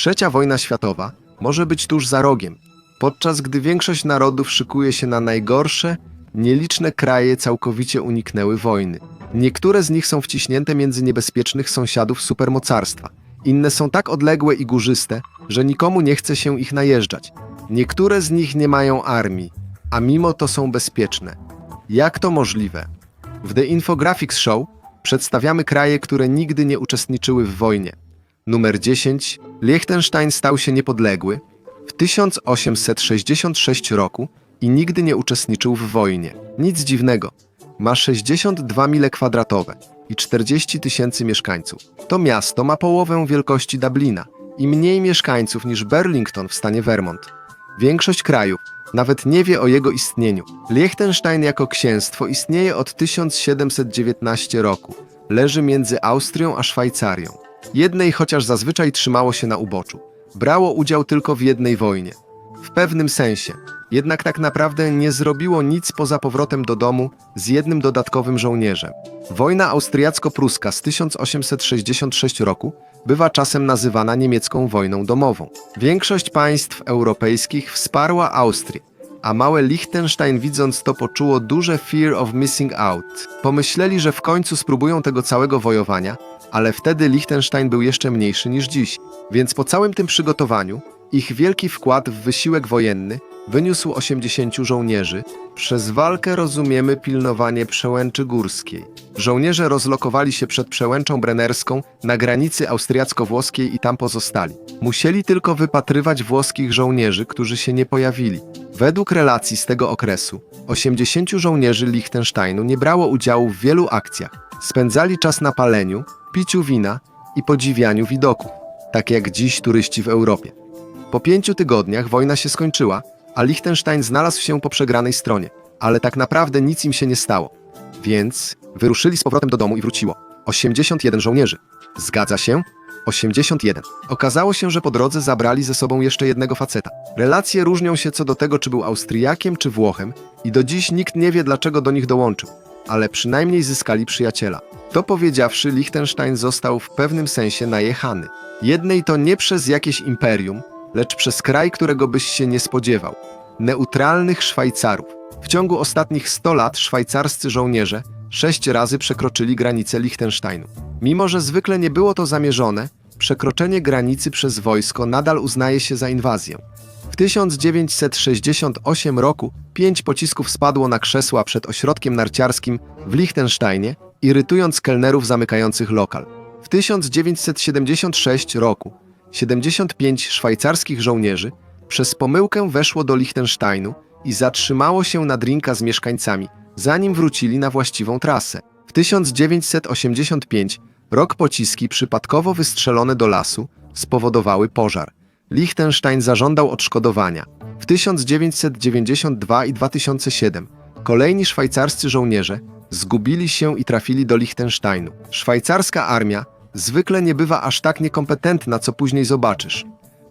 Trzecia wojna światowa może być tuż za rogiem, podczas gdy większość narodów szykuje się na najgorsze, nieliczne kraje całkowicie uniknęły wojny. Niektóre z nich są wciśnięte między niebezpiecznych sąsiadów supermocarstwa. Inne są tak odległe i górzyste, że nikomu nie chce się ich najeżdżać. Niektóre z nich nie mają armii, a mimo to są bezpieczne. Jak to możliwe? W The Infographics Show przedstawiamy kraje, które nigdy nie uczestniczyły w wojnie. Numer 10. Liechtenstein stał się niepodległy w 1866 roku i nigdy nie uczestniczył w wojnie. Nic dziwnego. Ma 62 mile kwadratowe i 40 tysięcy mieszkańców. To miasto ma połowę wielkości Dublina i mniej mieszkańców niż Burlington w stanie Vermont. Większość krajów nawet nie wie o jego istnieniu. Liechtenstein jako księstwo istnieje od 1719 roku. Leży między Austrią a Szwajcarią. Jednej chociaż zazwyczaj trzymało się na uboczu. Brało udział tylko w jednej wojnie. W pewnym sensie. Jednak tak naprawdę nie zrobiło nic poza powrotem do domu z jednym dodatkowym żołnierzem. Wojna austriacko-pruska z 1866 roku bywa czasem nazywana niemiecką wojną domową. Większość państw europejskich wsparła Austrię, a małe Liechtenstein widząc to poczuło duże fear of missing out. Pomyśleli, że w końcu spróbują tego całego wojowania, ale wtedy Liechtenstein był jeszcze mniejszy niż dziś. Więc po całym tym przygotowaniu ich wielki wkład w wysiłek wojenny wyniósł 80 żołnierzy. Przez walkę rozumiemy pilnowanie przełęczy górskiej. Żołnierze rozlokowali się przed przełęczą brennerską na granicy austriacko-włoskiej i tam pozostali. Musieli tylko wypatrywać włoskich żołnierzy, którzy się nie pojawili. Według relacji z tego okresu, 80 żołnierzy Liechtensteinu nie brało udziału w wielu akcjach. Spędzali czas na paleniu, piciu wina i podziwianiu widoków, tak jak dziś turyści w Europie. Po pięciu tygodniach wojna się skończyła, a Liechtenstein znalazł się po przegranej stronie, ale tak naprawdę nic im się nie stało. Więc wyruszyli z powrotem do domu i wróciło 81 żołnierzy. Zgadza się? 81. Okazało się, że po drodze zabrali ze sobą jeszcze jednego faceta. Relacje różnią się co do tego, czy był Austriakiem czy Włochem i do dziś nikt nie wie, dlaczego do nich dołączył, ale przynajmniej zyskali przyjaciela. To powiedziawszy, Liechtenstein został w pewnym sensie najechany. Jednej to nie przez jakieś imperium, lecz przez kraj, którego byś się nie spodziewał neutralnych Szwajcarów. W ciągu ostatnich 100 lat szwajcarscy żołnierze sześć razy przekroczyli granicę Liechtensteinu. Mimo, że zwykle nie było to zamierzone, przekroczenie granicy przez wojsko nadal uznaje się za inwazję. W 1968 roku pięć pocisków spadło na krzesła przed ośrodkiem narciarskim w Liechtensteinie, irytując kelnerów zamykających lokal. W 1976 roku 75 szwajcarskich żołnierzy przez pomyłkę weszło do Liechtensteinu i zatrzymało się na drinka z mieszkańcami, zanim wrócili na właściwą trasę. W 1985 rok pociski przypadkowo wystrzelone do lasu spowodowały pożar. Liechtenstein zażądał odszkodowania. W 1992 i 2007 kolejni szwajcarscy żołnierze zgubili się i trafili do Liechtensteinu. Szwajcarska armia zwykle nie bywa aż tak niekompetentna, co później zobaczysz.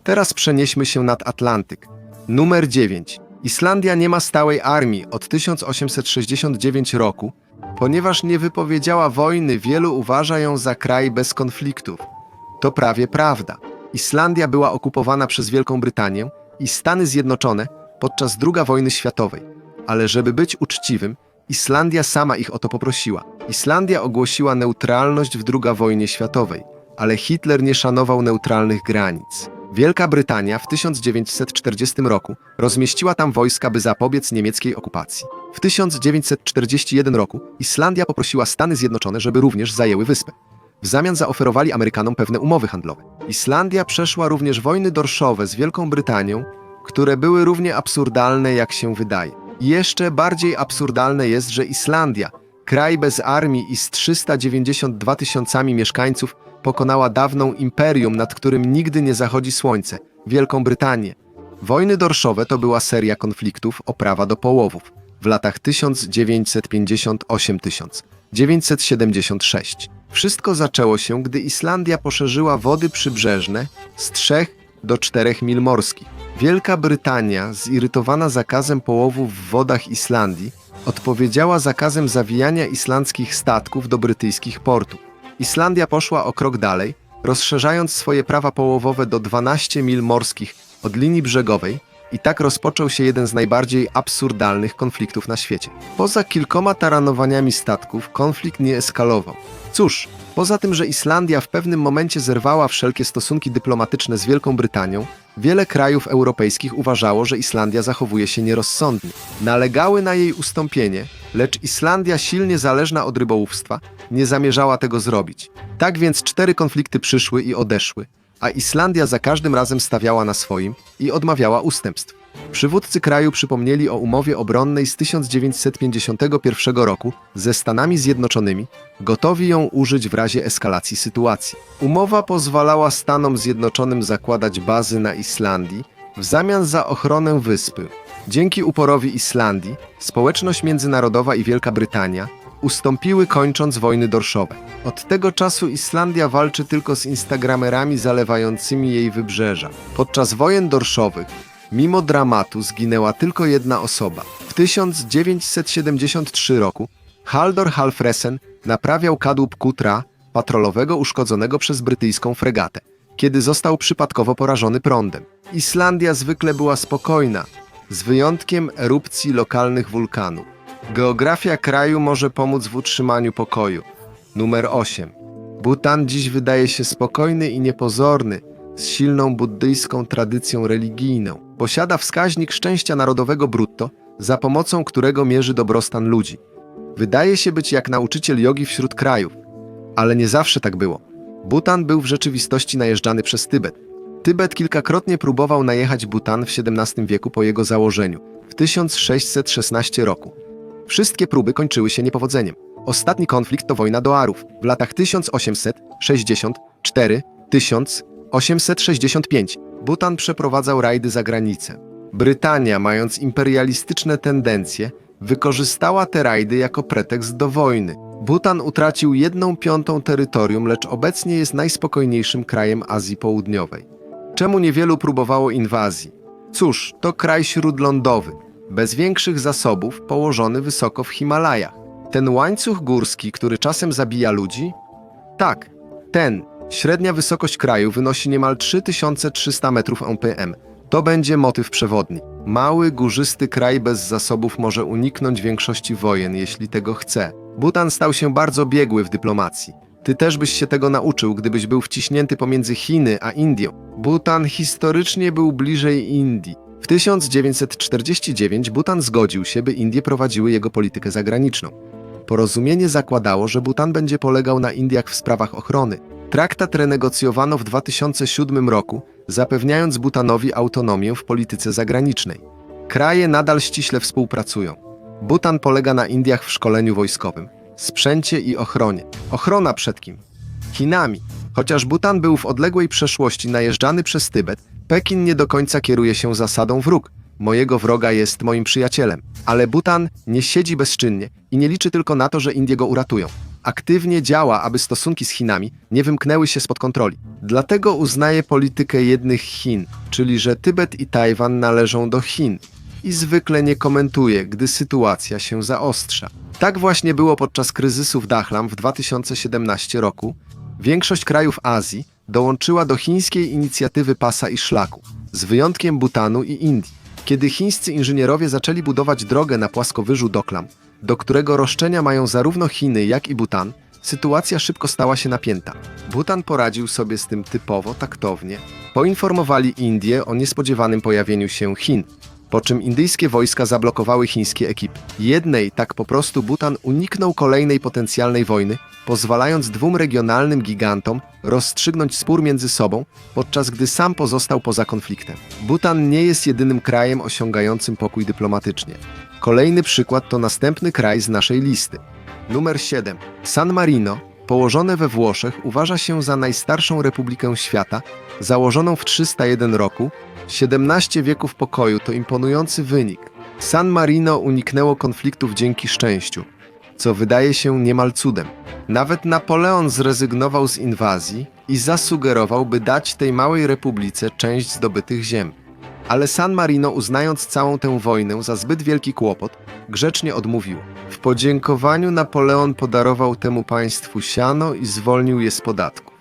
Teraz przenieśmy się nad Atlantyk. Numer 9. Islandia nie ma stałej armii od 1869 roku, ponieważ nie wypowiedziała wojny, wielu uważa ją za kraj bez konfliktów. To prawie prawda. Islandia była okupowana przez Wielką Brytanię i Stany Zjednoczone podczas II wojny światowej. Ale żeby być uczciwym, Islandia sama ich o to poprosiła. Islandia ogłosiła neutralność w II wojnie światowej, ale Hitler nie szanował neutralnych granic. Wielka Brytania w 1940 roku rozmieściła tam wojska, by zapobiec niemieckiej okupacji. W 1941 roku Islandia poprosiła Stany Zjednoczone, żeby również zajęły wyspę. W zamian zaoferowali Amerykanom pewne umowy handlowe. Islandia przeszła również wojny dorszowe z Wielką Brytanią, które były równie absurdalne, jak się wydaje. Jeszcze bardziej absurdalne jest, że Islandia, kraj bez armii i z 392 tysiącami mieszkańców, pokonała dawną imperium, nad którym nigdy nie zachodzi słońce Wielką Brytanię. Wojny dorszowe to była seria konfliktów o prawa do połowów w latach 1958-1976. Wszystko zaczęło się, gdy Islandia poszerzyła wody przybrzeżne z 3 do 4 mil morskich. Wielka Brytania, zirytowana zakazem połowów w wodach Islandii, odpowiedziała zakazem zawijania islandzkich statków do brytyjskich portów. Islandia poszła o krok dalej rozszerzając swoje prawa połowowe do 12 mil morskich od linii brzegowej i tak rozpoczął się jeden z najbardziej absurdalnych konfliktów na świecie. Poza kilkoma taranowaniami statków, konflikt nie eskalował. Cóż, poza tym, że Islandia w pewnym momencie zerwała wszelkie stosunki dyplomatyczne z Wielką Brytanią, wiele krajów europejskich uważało, że Islandia zachowuje się nierozsądnie. Nalegały na jej ustąpienie, lecz Islandia, silnie zależna od rybołówstwa, nie zamierzała tego zrobić. Tak więc cztery konflikty przyszły i odeszły, a Islandia za każdym razem stawiała na swoim i odmawiała ustępstw. Przywódcy kraju przypomnieli o umowie obronnej z 1951 roku ze Stanami Zjednoczonymi, gotowi ją użyć w razie eskalacji sytuacji. Umowa pozwalała Stanom Zjednoczonym zakładać bazy na Islandii w zamian za ochronę wyspy. Dzięki uporowi Islandii, społeczność międzynarodowa i Wielka Brytania ustąpiły kończąc wojny dorszowe. Od tego czasu Islandia walczy tylko z instagramerami zalewającymi jej wybrzeża. Podczas wojen dorszowych, mimo dramatu, zginęła tylko jedna osoba. W 1973 roku Haldor Halfresen naprawiał kadłub kutra patrolowego uszkodzonego przez brytyjską fregatę, kiedy został przypadkowo porażony prądem. Islandia zwykle była spokojna, z wyjątkiem erupcji lokalnych wulkanów. Geografia kraju może pomóc w utrzymaniu pokoju. Numer 8. Bhutan dziś wydaje się spokojny i niepozorny, z silną buddyjską tradycją religijną. Posiada wskaźnik szczęścia narodowego brutto, za pomocą którego mierzy dobrostan ludzi. Wydaje się być jak nauczyciel jogi wśród krajów, ale nie zawsze tak było. Bhutan był w rzeczywistości najeżdżany przez Tybet. Tybet kilkakrotnie próbował najechać Bhutan w XVII wieku po jego założeniu, w 1616 roku. Wszystkie próby kończyły się niepowodzeniem. Ostatni konflikt to wojna Doarów w latach 1864-1865. Bhutan przeprowadzał rajdy za granicę. Brytania, mając imperialistyczne tendencje, wykorzystała te rajdy jako pretekst do wojny. Bhutan utracił jedną piątą terytorium, lecz obecnie jest najspokojniejszym krajem Azji Południowej. Czemu niewielu próbowało inwazji? Cóż, to kraj śródlądowy, bez większych zasobów, położony wysoko w Himalajach. Ten łańcuch górski, który czasem zabija ludzi? Tak, ten. Średnia wysokość kraju wynosi niemal 3300 metrów MPM. To będzie motyw przewodni. Mały, górzysty kraj bez zasobów może uniknąć większości wojen, jeśli tego chce. Bhutan stał się bardzo biegły w dyplomacji. Ty też byś się tego nauczył, gdybyś był wciśnięty pomiędzy Chiny a Indią. Bhutan historycznie był bliżej Indii. W 1949 Bhutan zgodził się, by Indie prowadziły jego politykę zagraniczną. Porozumienie zakładało, że Bhutan będzie polegał na Indiach w sprawach ochrony. Traktat renegocjowano w 2007 roku, zapewniając Bhutanowi autonomię w polityce zagranicznej. Kraje nadal ściśle współpracują. Bhutan polega na Indiach w szkoleniu wojskowym, sprzęcie i ochronie. Ochrona przed kim? Chinami. Chociaż Bhutan był w odległej przeszłości najeżdżany przez Tybet, Pekin nie do końca kieruje się zasadą wróg. Mojego wroga jest moim przyjacielem. Ale Bhutan nie siedzi bezczynnie i nie liczy tylko na to, że Indie go uratują. Aktywnie działa, aby stosunki z Chinami nie wymknęły się spod kontroli. Dlatego uznaje politykę jednych Chin, czyli że Tybet i Tajwan należą do Chin. I zwykle nie komentuje, gdy sytuacja się zaostrza. Tak właśnie było podczas kryzysu w Dahlam w 2017 roku. Większość krajów Azji dołączyła do chińskiej inicjatywy pasa i szlaku, z wyjątkiem Bhutanu i Indii. Kiedy chińscy inżynierowie zaczęli budować drogę na płaskowyżu Doklam, do którego roszczenia mają zarówno Chiny, jak i Bhutan, sytuacja szybko stała się napięta. Bhutan poradził sobie z tym typowo taktownie. Poinformowali Indię o niespodziewanym pojawieniu się Chin, po czym indyjskie wojska zablokowały chińskie ekipy. Jednej tak po prostu Bhutan uniknął kolejnej potencjalnej wojny, pozwalając dwóm regionalnym gigantom rozstrzygnąć spór między sobą, podczas gdy sam pozostał poza konfliktem. Bhutan nie jest jedynym krajem osiągającym pokój dyplomatycznie. Kolejny przykład to następny kraj z naszej listy. Numer 7. San Marino, położone we Włoszech, uważa się za najstarszą republikę świata, założoną w 301 roku. 17 wieków pokoju to imponujący wynik. San Marino uniknęło konfliktów dzięki szczęściu, co wydaje się niemal cudem. Nawet Napoleon zrezygnował z inwazji i zasugerował, by dać tej małej republice część zdobytych ziem. Ale San Marino, uznając całą tę wojnę za zbyt wielki kłopot, grzecznie odmówił. W podziękowaniu Napoleon podarował temu państwu siano i zwolnił je z podatku.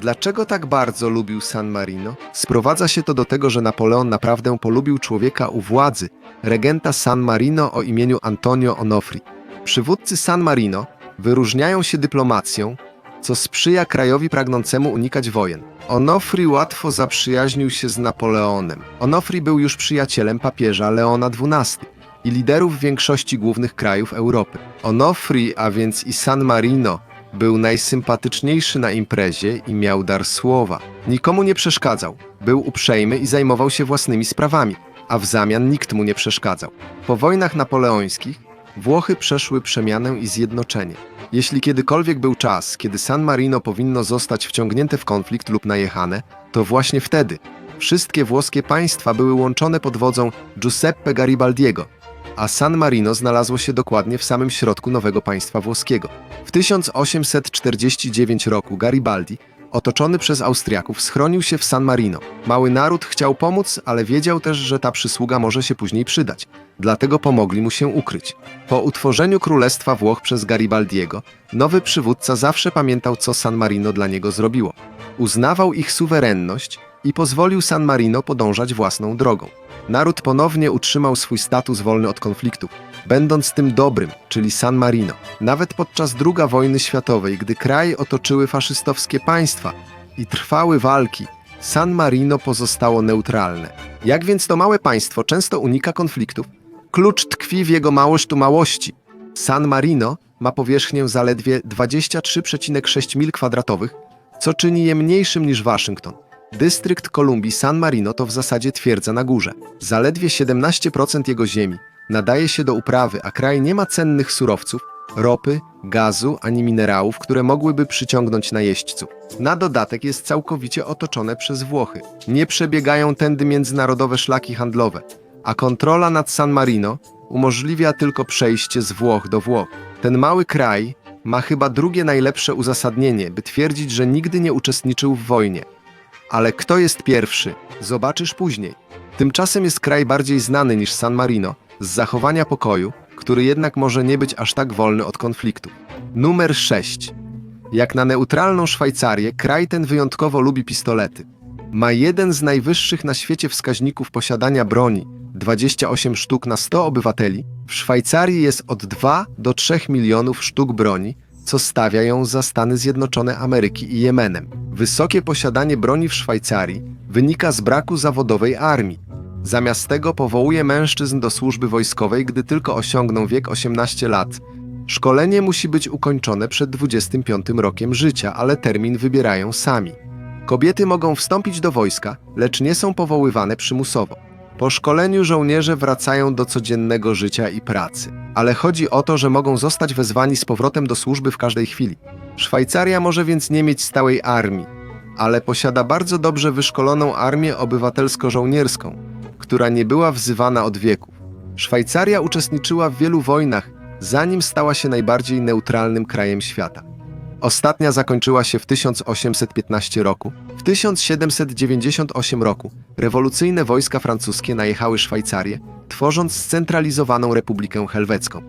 Dlaczego tak bardzo lubił San Marino? Sprowadza się to do tego, że Napoleon naprawdę polubił człowieka u władzy, regenta San Marino o imieniu Antonio Onofri. Przywódcy San Marino wyróżniają się dyplomacją, co sprzyja krajowi pragnącemu unikać wojen. Onofri łatwo zaprzyjaźnił się z Napoleonem. Onofri był już przyjacielem papieża Leona XII i liderów większości głównych krajów Europy. Onofri, a więc i San Marino, był najsympatyczniejszy na imprezie i miał dar słowa. Nikomu nie przeszkadzał, był uprzejmy i zajmował się własnymi sprawami, a w zamian nikt mu nie przeszkadzał. Po wojnach napoleońskich Włochy przeszły przemianę i zjednoczenie. Jeśli kiedykolwiek był czas, kiedy San Marino powinno zostać wciągnięte w konflikt lub najechane, to właśnie wtedy. Wszystkie włoskie państwa były łączone pod wodzą Giuseppe Garibaldiego, a San Marino znalazło się dokładnie w samym środku nowego państwa włoskiego. W 1849 roku Garibaldi, otoczony przez Austriaków, schronił się w San Marino. Mały naród chciał pomóc, ale wiedział też, że ta przysługa może się później przydać. Dlatego pomogli mu się ukryć. Po utworzeniu Królestwa Włoch przez Garibaldiego, nowy przywódca zawsze pamiętał, co San Marino dla niego zrobiło. Uznawał ich suwerenność i pozwolił San Marino podążać własną drogą. Naród ponownie utrzymał swój status wolny od konfliktów, będąc tym dobrym, czyli San Marino. Nawet podczas II wojny światowej, gdy kraj otoczyły faszystowskie państwa i trwały walki, San Marino pozostało neutralne. Jak więc to małe państwo często unika konfliktów? Klucz tkwi w jego małość małości. San Marino ma powierzchnię zaledwie 23,6 mil kwadratowych, co czyni je mniejszym niż Waszyngton. Dystrykt Kolumbii San Marino to w zasadzie twierdza na górze. Zaledwie 17% jego ziemi nadaje się do uprawy, a kraj nie ma cennych surowców, ropy, gazu ani minerałów, które mogłyby przyciągnąć najeźdźców. Na dodatek jest całkowicie otoczone przez Włochy. Nie przebiegają tędy międzynarodowe szlaki handlowe, a kontrola nad San Marino umożliwia tylko przejście z Włoch do Włoch. Ten mały kraj ma chyba drugie najlepsze uzasadnienie, by twierdzić, że nigdy nie uczestniczył w wojnie. Ale kto jest pierwszy? Zobaczysz później. Tymczasem jest kraj bardziej znany niż San Marino, z zachowania pokoju, który jednak może nie być aż tak wolny od konfliktu. Numer 6. Jak na neutralną Szwajcarię, kraj ten wyjątkowo lubi pistolety. Ma jeden z najwyższych na świecie wskaźników posiadania broni 28 sztuk na 100 obywateli. W Szwajcarii jest od 2 do 3 milionów sztuk broni, co stawia ją za Stany Zjednoczone Ameryki i Jemenem. Wysokie posiadanie broni w Szwajcarii wynika z braku zawodowej armii. Zamiast tego powołuje mężczyzn do służby wojskowej, gdy tylko osiągną wiek 18 lat. Szkolenie musi być ukończone przed 25 rokiem życia, ale termin wybierają sami. Kobiety mogą wstąpić do wojska, lecz nie są powoływane przymusowo. Po szkoleniu żołnierze wracają do codziennego życia i pracy, ale chodzi o to, że mogą zostać wezwani z powrotem do służby w każdej chwili. Szwajcaria może więc nie mieć stałej armii, ale posiada bardzo dobrze wyszkoloną armię obywatelsko-żołnierską, która nie była wzywana od wieków. Szwajcaria uczestniczyła w wielu wojnach, zanim stała się najbardziej neutralnym krajem świata. Ostatnia zakończyła się w 1815 roku. W 1798 roku rewolucyjne wojska francuskie najechały Szwajcarię, tworząc scentralizowaną Republikę Helwecką.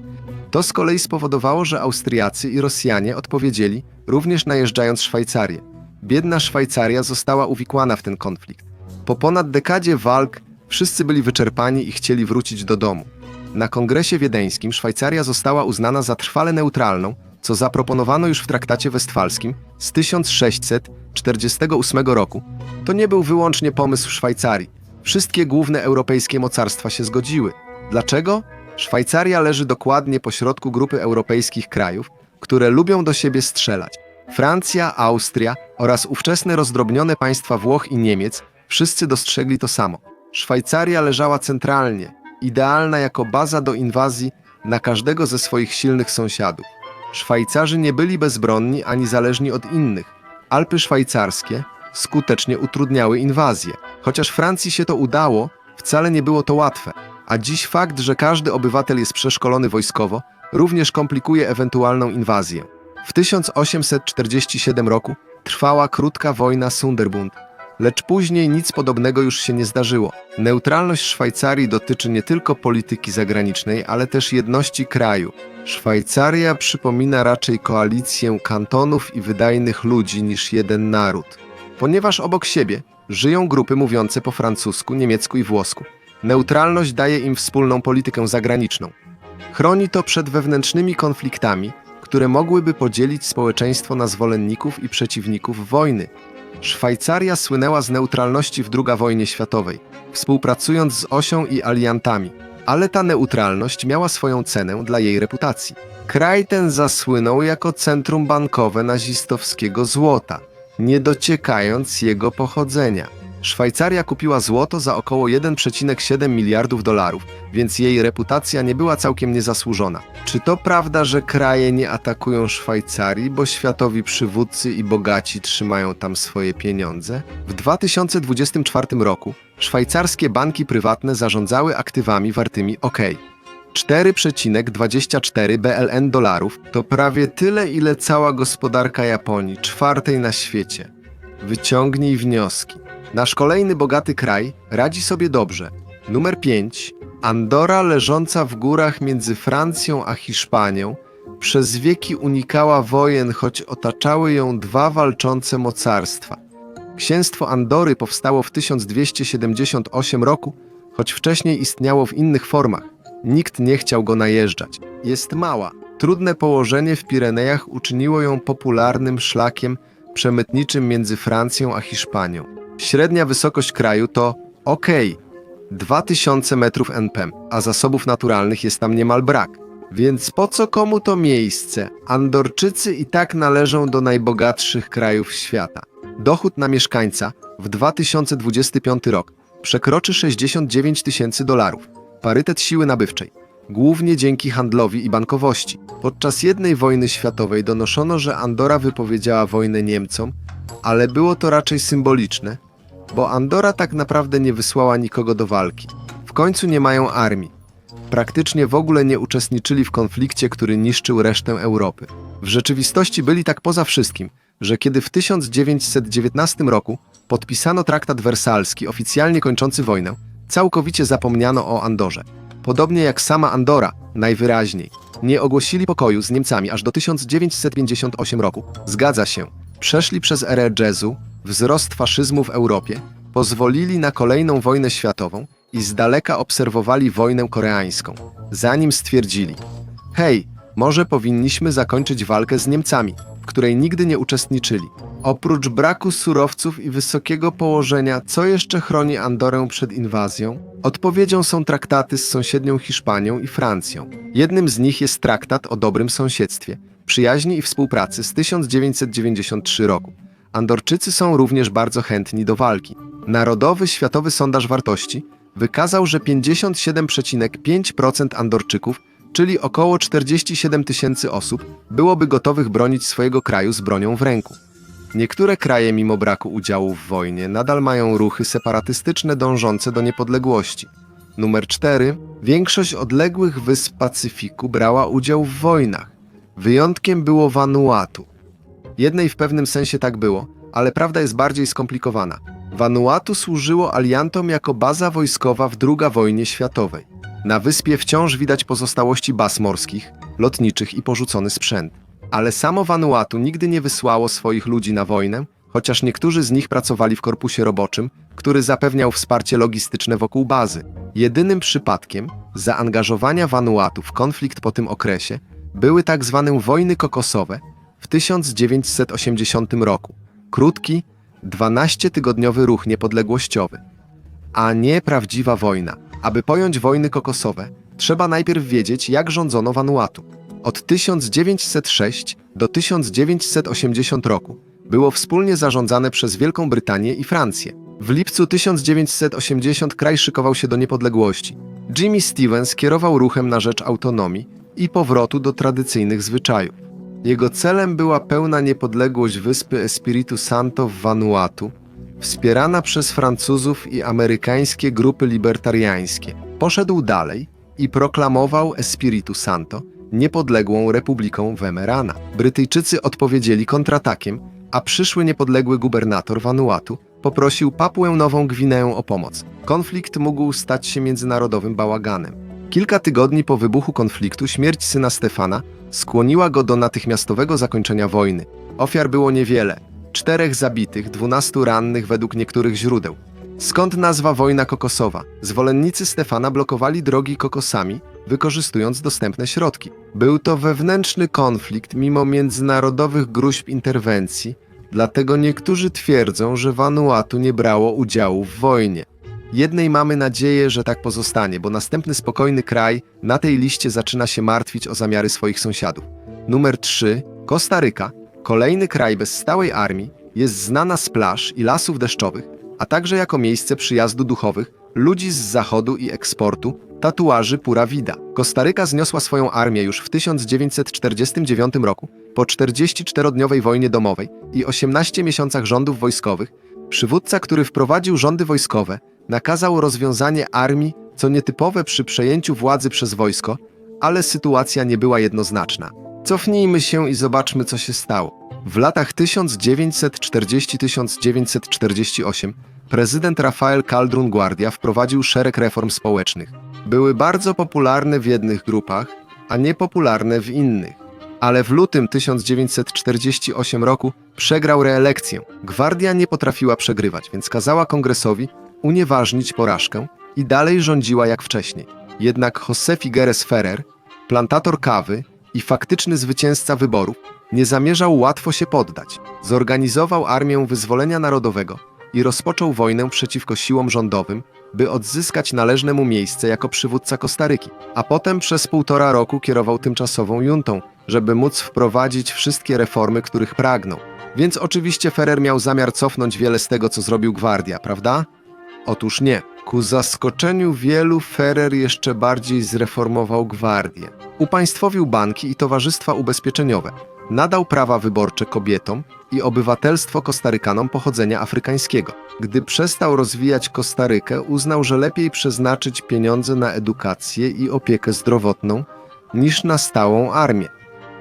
To z kolei spowodowało, że Austriacy i Rosjanie odpowiedzieli, również najeżdżając Szwajcarię. Biedna Szwajcaria została uwikłana w ten konflikt. Po ponad dekadzie walk wszyscy byli wyczerpani i chcieli wrócić do domu. Na kongresie wiedeńskim Szwajcaria została uznana za trwale neutralną, co zaproponowano już w traktacie westfalskim z 1648 roku. To nie był wyłącznie pomysł Szwajcarii. Wszystkie główne europejskie mocarstwa się zgodziły. Dlaczego? Szwajcaria leży dokładnie pośrodku grupy europejskich krajów, które lubią do siebie strzelać. Francja, Austria oraz ówczesne rozdrobnione państwa Włoch i Niemiec wszyscy dostrzegli to samo. Szwajcaria leżała centralnie, idealna jako baza do inwazji na każdego ze swoich silnych sąsiadów. Szwajcarzy nie byli bezbronni ani zależni od innych. Alpy szwajcarskie skutecznie utrudniały inwazję. Chociaż Francji się to udało, wcale nie było to łatwe. A dziś fakt, że każdy obywatel jest przeszkolony wojskowo, również komplikuje ewentualną inwazję. W 1847 roku trwała krótka wojna Sunderbund, lecz później nic podobnego już się nie zdarzyło. Neutralność Szwajcarii dotyczy nie tylko polityki zagranicznej, ale też jedności kraju. Szwajcaria przypomina raczej koalicję kantonów i wydajnych ludzi niż jeden naród. Ponieważ obok siebie żyją grupy mówiące po francusku, niemiecku i włosku. Neutralność daje im wspólną politykę zagraniczną. Chroni to przed wewnętrznymi konfliktami, które mogłyby podzielić społeczeństwo na zwolenników i przeciwników wojny. Szwajcaria słynęła z neutralności w II wojnie światowej, współpracując z Osią i aliantami, ale ta neutralność miała swoją cenę dla jej reputacji. Kraj ten zasłynął jako centrum bankowe nazistowskiego złota, nie dociekając jego pochodzenia. Szwajcaria kupiła złoto za około 1,7 miliardów dolarów, więc jej reputacja nie była całkiem niezasłużona. Czy to prawda, że kraje nie atakują Szwajcarii, bo światowi przywódcy i bogaci trzymają tam swoje pieniądze? W 2024 roku szwajcarskie banki prywatne zarządzały aktywami wartymi OK. 4,24 BLN dolarów to prawie tyle, ile cała gospodarka Japonii, czwartej na świecie. Wyciągnij wnioski. Nasz kolejny bogaty kraj radzi sobie dobrze. Numer 5. Andora leżąca w górach między Francją a Hiszpanią przez wieki unikała wojen, choć otaczały ją dwa walczące mocarstwa. Księstwo Andory powstało w 1278 roku, choć wcześniej istniało w innych formach. Nikt nie chciał go najeżdżać. Jest mała. Trudne położenie w Pirenejach uczyniło ją popularnym szlakiem przemytniczym między Francją a Hiszpanią. Średnia wysokość kraju to ok, 2000 metrów NP, a zasobów naturalnych jest tam niemal brak. Więc po co komu to miejsce? Andorczycy i tak należą do najbogatszych krajów świata. Dochód na mieszkańca w 2025 rok przekroczy 69 tysięcy dolarów. Parytet siły nabywczej. Głównie dzięki handlowi i bankowości. Podczas jednej wojny światowej donoszono, że Andora wypowiedziała wojnę Niemcom, ale było to raczej symboliczne, bo Andora tak naprawdę nie wysłała nikogo do walki. W końcu nie mają armii. Praktycznie w ogóle nie uczestniczyli w konflikcie, który niszczył resztę Europy. W rzeczywistości byli tak poza wszystkim, że kiedy w 1919 roku podpisano traktat wersalski oficjalnie kończący wojnę, całkowicie zapomniano o Andorze. Podobnie jak sama Andora, najwyraźniej. Nie ogłosili pokoju z Niemcami aż do 1958 roku. Zgadza się. Przeszli przez erę wzrost faszyzmu w Europie, pozwolili na kolejną wojnę światową i z daleka obserwowali wojnę koreańską, zanim stwierdzili: Hej, może powinniśmy zakończyć walkę z Niemcami, w której nigdy nie uczestniczyli. Oprócz braku surowców i wysokiego położenia, co jeszcze chroni Andorę przed inwazją? Odpowiedzią są traktaty z sąsiednią Hiszpanią i Francją. Jednym z nich jest traktat o dobrym sąsiedztwie, przyjaźni i współpracy z 1993 roku. Andorczycy są również bardzo chętni do walki. Narodowy Światowy Sondaż Wartości wykazał, że 57,5% Andorczyków, czyli około 47 tysięcy osób, byłoby gotowych bronić swojego kraju z bronią w ręku. Niektóre kraje, mimo braku udziału w wojnie, nadal mają ruchy separatystyczne dążące do niepodległości. Numer 4. Większość odległych wysp Pacyfiku brała udział w wojnach. Wyjątkiem było Vanuatu. Jednej w pewnym sensie tak było, ale prawda jest bardziej skomplikowana. Vanuatu służyło aliantom jako baza wojskowa w II wojnie światowej. Na wyspie wciąż widać pozostałości baz morskich, lotniczych i porzucony sprzęt. Ale samo Vanuatu nigdy nie wysłało swoich ludzi na wojnę, chociaż niektórzy z nich pracowali w korpusie roboczym, który zapewniał wsparcie logistyczne wokół bazy. Jedynym przypadkiem zaangażowania Vanuatu w konflikt po tym okresie były tak zwane wojny kokosowe w 1980 roku. Krótki, 12-tygodniowy ruch niepodległościowy, a nie prawdziwa wojna. Aby pojąć wojny kokosowe, trzeba najpierw wiedzieć, jak rządzono Vanuatu. Od 1906 do 1980 roku było wspólnie zarządzane przez Wielką Brytanię i Francję. W lipcu 1980 kraj szykował się do niepodległości. Jimmy Stevens kierował ruchem na rzecz autonomii i powrotu do tradycyjnych zwyczajów. Jego celem była pełna niepodległość wyspy Espiritu Santo w Vanuatu, wspierana przez Francuzów i amerykańskie grupy libertariańskie. Poszedł dalej i proklamował Espiritu Santo niepodległą republiką Wemerana. Brytyjczycy odpowiedzieli kontratakiem, a przyszły niepodległy gubernator Vanuatu poprosił Papuę Nową Gwineę o pomoc. Konflikt mógł stać się międzynarodowym bałaganem. Kilka tygodni po wybuchu konfliktu śmierć syna Stefana skłoniła go do natychmiastowego zakończenia wojny. Ofiar było niewiele. Czterech zabitych, dwunastu rannych według niektórych źródeł. Skąd nazwa wojna kokosowa? Zwolennicy Stefana blokowali drogi kokosami, wykorzystując dostępne środki. Był to wewnętrzny konflikt mimo międzynarodowych gruźb interwencji, dlatego niektórzy twierdzą, że Vanuatu nie brało udziału w wojnie. Jednej mamy nadzieję, że tak pozostanie, bo następny spokojny kraj na tej liście zaczyna się martwić o zamiary swoich sąsiadów. Numer 3. Kostaryka, kolejny kraj bez stałej armii, jest znana z plaż i lasów deszczowych, a także jako miejsce przyjazdu duchowych, ludzi z zachodu i eksportu, tatuaży pura vida. Kostaryka zniosła swoją armię już w 1949 roku, po 44-dniowej wojnie domowej i 18 miesiącach rządów wojskowych, przywódca, który wprowadził rządy wojskowe, nakazał rozwiązanie armii, co nietypowe przy przejęciu władzy przez wojsko, ale sytuacja nie była jednoznaczna. Cofnijmy się i zobaczmy, co się stało. W latach 1940-1948 prezydent Rafael Caldrun Guardia wprowadził szereg reform społecznych. Były bardzo popularne w jednych grupach, a niepopularne w innych. Ale w lutym 1948 roku przegrał reelekcję. Gwardia nie potrafiła przegrywać, więc kazała kongresowi unieważnić porażkę i dalej rządziła jak wcześniej. Jednak José Figueres Ferrer, plantator kawy i faktyczny zwycięzca wyborów, nie zamierzał łatwo się poddać. Zorganizował Armię Wyzwolenia Narodowego i rozpoczął wojnę przeciwko siłom rządowym, by odzyskać należne mu miejsce jako przywódca Kostaryki, a potem przez półtora roku kierował tymczasową juntą, żeby móc wprowadzić wszystkie reformy, których pragnął. Więc oczywiście Ferrer miał zamiar cofnąć wiele z tego, co zrobił Gwardia, prawda? Otóż nie. Ku zaskoczeniu wielu Ferrer jeszcze bardziej zreformował gwardię. Upaństwowił banki i towarzystwa ubezpieczeniowe. Nadał prawa wyborcze kobietom i obywatelstwo Kostarykanom pochodzenia afrykańskiego. Gdy przestał rozwijać Kostarykę, uznał, że lepiej przeznaczyć pieniądze na edukację i opiekę zdrowotną niż na stałą armię.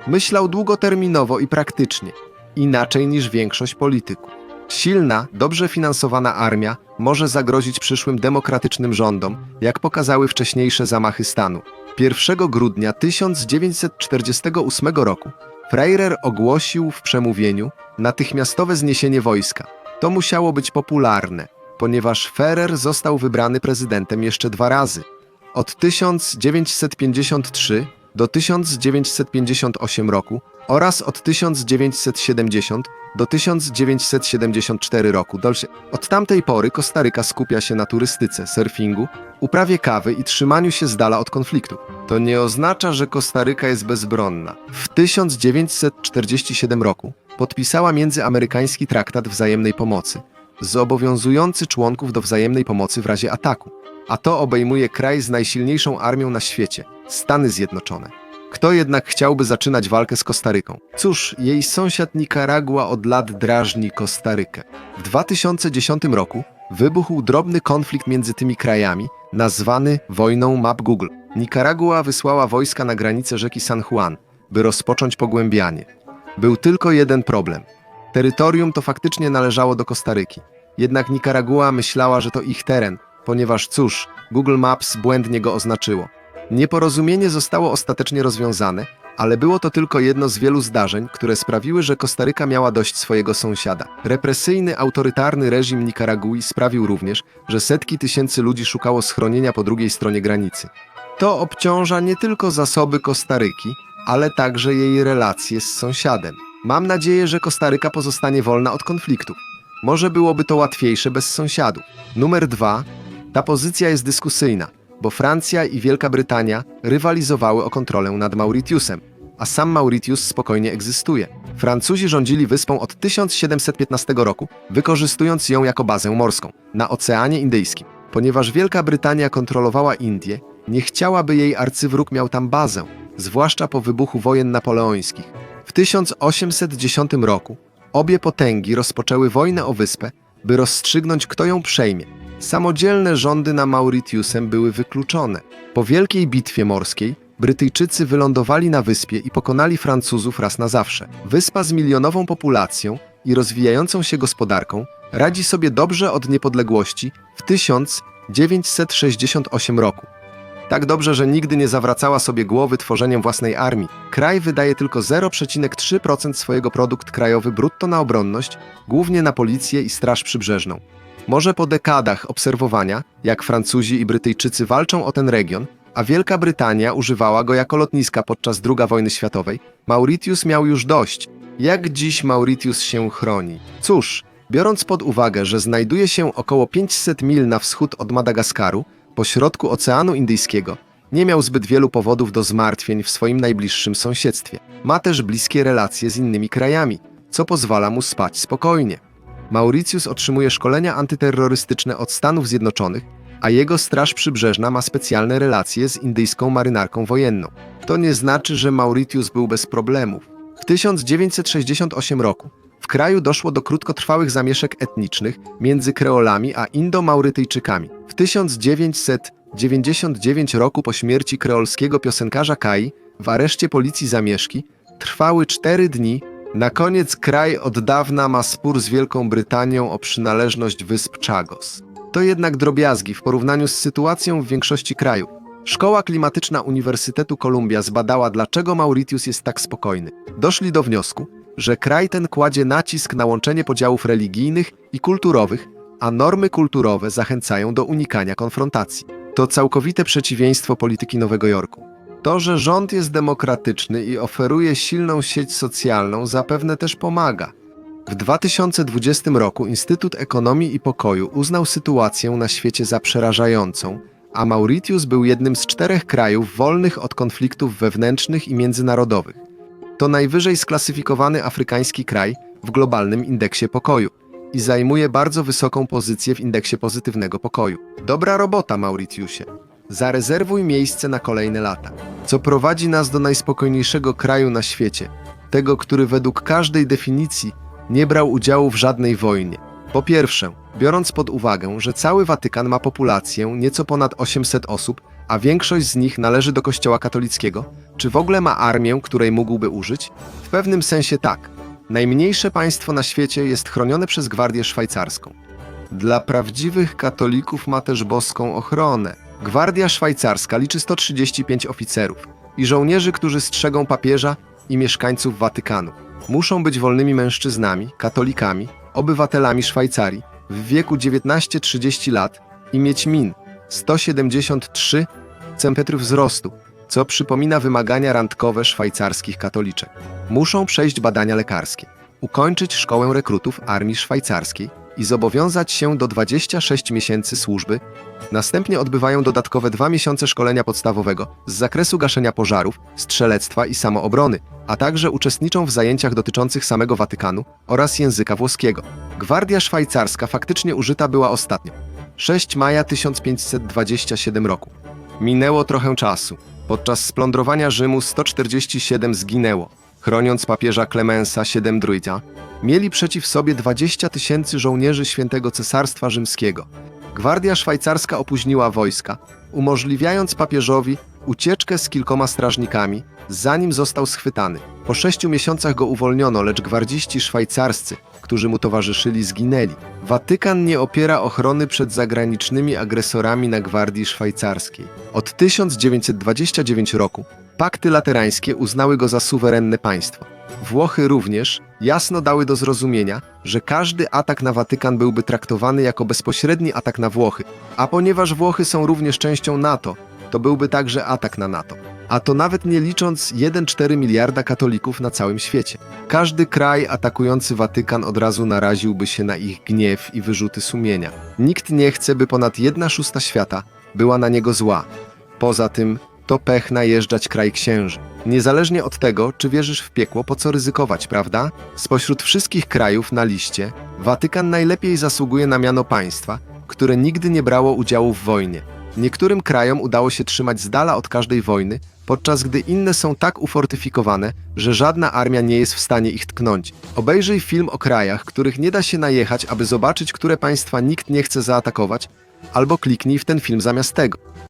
Myślał długoterminowo i praktycznie, inaczej niż większość polityków. Silna, dobrze finansowana armia może zagrozić przyszłym demokratycznym rządom, jak pokazały wcześniejsze zamachy stanu. 1 grudnia 1948 roku Freirer ogłosił w przemówieniu natychmiastowe zniesienie wojska. To musiało być popularne, ponieważ Ferrer został wybrany prezydentem jeszcze dwa razy. Od 1953 do 1958 roku oraz od 1970 do 1974 roku. Od tamtej pory Kostaryka skupia się na turystyce, surfingu, uprawie kawy i trzymaniu się z dala od konfliktów. To nie oznacza, że Kostaryka jest bezbronna. W 1947 roku podpisała międzyamerykański traktat wzajemnej pomocy, zobowiązujący członków do wzajemnej pomocy w razie ataku. A to obejmuje kraj z najsilniejszą armią na świecie Stany Zjednoczone. Kto jednak chciałby zaczynać walkę z Kostaryką? Cóż, jej sąsiad Nikaragua od lat drażni Kostarykę. W 2010 roku wybuchł drobny konflikt między tymi krajami, nazwany wojną map Google. Nikaragua wysłała wojska na granicę rzeki San Juan, by rozpocząć pogłębianie. Był tylko jeden problem. Terytorium to faktycznie należało do Kostaryki. Jednak Nikaragua myślała, że to ich teren, ponieważ cóż, Google Maps błędnie go oznaczyło. Nieporozumienie zostało ostatecznie rozwiązane, ale było to tylko jedno z wielu zdarzeń, które sprawiły, że Kostaryka miała dość swojego sąsiada. Represyjny, autorytarny reżim Nikaragui sprawił również, że setki tysięcy ludzi szukało schronienia po drugiej stronie granicy. To obciąża nie tylko zasoby Kostaryki, ale także jej relacje z sąsiadem. Mam nadzieję, że Kostaryka pozostanie wolna od konfliktów. Może byłoby to łatwiejsze bez sąsiadów. Numer dwa. Ta pozycja jest dyskusyjna, bo Francja i Wielka Brytania rywalizowały o kontrolę nad Mauritiusem, a sam Mauritius spokojnie egzystuje. Francuzi rządzili wyspą od 1715 roku, wykorzystując ją jako bazę morską na Oceanie Indyjskim. Ponieważ Wielka Brytania kontrolowała Indie, nie chciałaby jej arcywróg miał tam bazę, zwłaszcza po wybuchu wojen napoleońskich. W 1810 roku obie potęgi rozpoczęły wojnę o wyspę, by rozstrzygnąć, kto ją przejmie. Samodzielne rządy na Mauritiusem były wykluczone. Po wielkiej bitwie morskiej Brytyjczycy wylądowali na wyspie i pokonali Francuzów raz na zawsze. Wyspa z milionową populacją i rozwijającą się gospodarką radzi sobie dobrze od niepodległości w 1968 roku. Tak dobrze, że nigdy nie zawracała sobie głowy tworzeniem własnej armii. Kraj wydaje tylko 0,3% swojego produkt krajowy brutto na obronność, głównie na policję i straż przybrzeżną. Może po dekadach obserwowania, jak Francuzi i Brytyjczycy walczą o ten region, a Wielka Brytania używała go jako lotniska podczas II wojny światowej, Mauritius miał już dość. Jak dziś Mauritius się chroni? Cóż, biorąc pod uwagę, że znajduje się około 500 mil na wschód od Madagaskaru, pośrodku Oceanu Indyjskiego, nie miał zbyt wielu powodów do zmartwień w swoim najbliższym sąsiedztwie. Ma też bliskie relacje z innymi krajami, co pozwala mu spać spokojnie. Mauritius otrzymuje szkolenia antyterrorystyczne od Stanów Zjednoczonych, a jego Straż Przybrzeżna ma specjalne relacje z indyjską marynarką wojenną. To nie znaczy, że Mauritius był bez problemów. W 1968 roku w kraju doszło do krótkotrwałych zamieszek etnicznych między Kreolami a Indo-Maurytyjczykami. W 1999 roku po śmierci kreolskiego piosenkarza Kai w areszcie policji zamieszki trwały cztery dni. Na koniec kraj od dawna ma spór z Wielką Brytanią o przynależność wysp Chagos. To jednak drobiazgi w porównaniu z sytuacją w większości krajów. Szkoła Klimatyczna Uniwersytetu Columbia zbadała, dlaczego Mauritius jest tak spokojny. Doszli do wniosku, że kraj ten kładzie nacisk na łączenie podziałów religijnych i kulturowych, a normy kulturowe zachęcają do unikania konfrontacji. To całkowite przeciwieństwo polityki Nowego Jorku. To, że rząd jest demokratyczny i oferuje silną sieć socjalną, zapewne też pomaga. W 2020 roku Instytut Ekonomii i Pokoju uznał sytuację na świecie za przerażającą, a Mauritius był jednym z czterech krajów wolnych od konfliktów wewnętrznych i międzynarodowych. To najwyżej sklasyfikowany afrykański kraj w globalnym indeksie pokoju i zajmuje bardzo wysoką pozycję w indeksie pozytywnego pokoju. Dobra robota, Mauritiusie. Zarezerwuj miejsce na kolejne lata, co prowadzi nas do najspokojniejszego kraju na świecie, tego, który według każdej definicji nie brał udziału w żadnej wojnie. Po pierwsze, biorąc pod uwagę, że cały Watykan ma populację nieco ponad 800 osób, a większość z nich należy do Kościoła katolickiego, czy w ogóle ma armię, której mógłby użyć? W pewnym sensie tak. Najmniejsze państwo na świecie jest chronione przez Gwardię Szwajcarską. Dla prawdziwych katolików ma też boską ochronę. Gwardia Szwajcarska liczy 135 oficerów i żołnierzy, którzy strzegą papieża i mieszkańców Watykanu. Muszą być wolnymi mężczyznami, katolikami, obywatelami Szwajcarii w wieku 19-30 lat i mieć min 173 cm wzrostu, co przypomina wymagania randkowe szwajcarskich katoliczek. Muszą przejść badania lekarskie, ukończyć szkołę rekrutów armii szwajcarskiej i zobowiązać się do 26 miesięcy służby. Następnie odbywają dodatkowe dwa miesiące szkolenia podstawowego z zakresu gaszenia pożarów, strzelectwa i samoobrony, a także uczestniczą w zajęciach dotyczących samego Watykanu oraz języka włoskiego. Gwardia szwajcarska faktycznie użyta była ostatnio. 6 maja 1527 roku. Minęło trochę czasu. Podczas splądrowania Rzymu 147 zginęło. Chroniąc papieża Klemensa VII Druida, mieli przeciw sobie 20 tysięcy żołnierzy świętego Cesarstwa Rzymskiego. Gwardia szwajcarska opóźniła wojska, umożliwiając papieżowi ucieczkę z kilkoma strażnikami, zanim został schwytany. Po sześciu miesiącach go uwolniono, lecz gwardziści szwajcarscy, którzy mu towarzyszyli, zginęli. Watykan nie opiera ochrony przed zagranicznymi agresorami na gwardii szwajcarskiej. Od 1929 roku pakty laterańskie uznały go za suwerenne państwo. Włochy również jasno dały do zrozumienia, że każdy atak na Watykan byłby traktowany jako bezpośredni atak na Włochy, a ponieważ Włochy są również częścią NATO, to byłby także atak na NATO. A to nawet nie licząc 1,4 miliarda katolików na całym świecie. Każdy kraj atakujący Watykan od razu naraziłby się na ich gniew i wyrzuty sumienia. Nikt nie chce, by ponad 1 szósta świata była na niego zła. Poza tym, to pech najeżdżać kraj księży. Niezależnie od tego, czy wierzysz w piekło, po co ryzykować, prawda? Spośród wszystkich krajów na liście, Watykan najlepiej zasługuje na miano państwa, które nigdy nie brało udziału w wojnie. Niektórym krajom udało się trzymać z dala od każdej wojny, podczas gdy inne są tak ufortyfikowane, że żadna armia nie jest w stanie ich tknąć. Obejrzyj film o krajach, których nie da się najechać, aby zobaczyć, które państwa nikt nie chce zaatakować, albo kliknij w ten film zamiast tego.